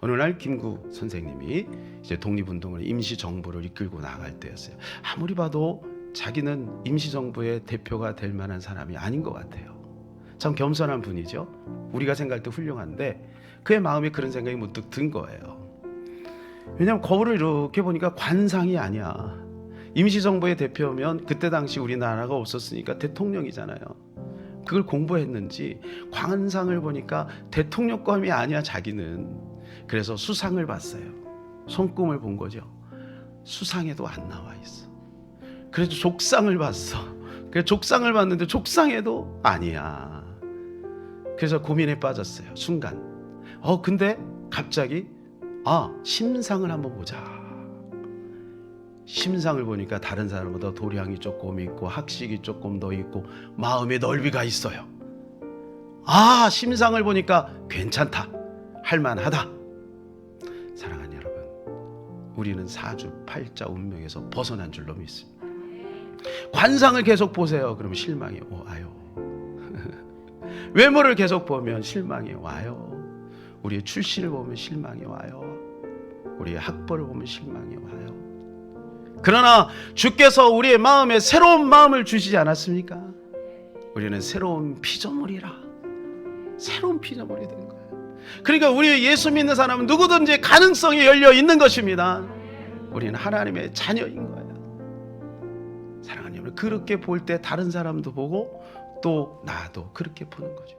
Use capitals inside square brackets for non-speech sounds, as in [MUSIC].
어느 날 김구 선생님이 이제 독립운동을 임시 정부를 이끌고 나갈 때였어요. 아무리 봐도 자기는 임시 정부의 대표가 될 만한 사람이 아닌 것 같아요. 참 겸손한 분이죠. 우리가 생각할 때 훌륭한데 그의 마음에 그런 생각이 문득 든 거예요. 왜냐하면 거울을 이렇게 보니까 관상이 아니야. 임시정부의 대표면 그때 당시 우리나라가 없었으니까 대통령이잖아요. 그걸 공부했는지 관상을 보니까 대통령감이 아니야 자기는. 그래서 수상을 봤어요. 손금을 본 거죠. 수상에도 안 나와 있어. 그래서 족상을 봤어. 그래서 족상을 봤는데 족상에도 아니야. 그래서 고민에 빠졌어요. 순간. 어 근데 갑자기 아 심상을 한번 보자. 심상을 보니까 다른 사람보다 도량이 조금 있고 학식이 조금 더 있고 마음의 넓이가 있어요. 아 심상을 보니까 괜찮다. 할만하다. 사랑하는 여러분, 우리는 사주 팔자 운명에서 벗어난 줄로 믿습니다. 관상을 계속 보세요. 그러면 실망이 와요. [LAUGHS] 외모를 계속 보면 실망이 와요. 우리의 출신을 보면 실망이 와요. 우리의 학벌을 보면 실망이 와요. 그러나 주께서 우리의 마음에 새로운 마음을 주시지 않았습니까? 우리는 새로운 피조물이라. 새로운 피조물이 된 거예요. 그러니까 우리 예수 믿는 사람은 누구든지 가능성이 열려 있는 것입니다. 우리는 하나님의 자녀인 거예요. 사랑하는 여러분, 그렇게 볼 때 다른 사람도 보고 또 나도 그렇게 보는 거죠.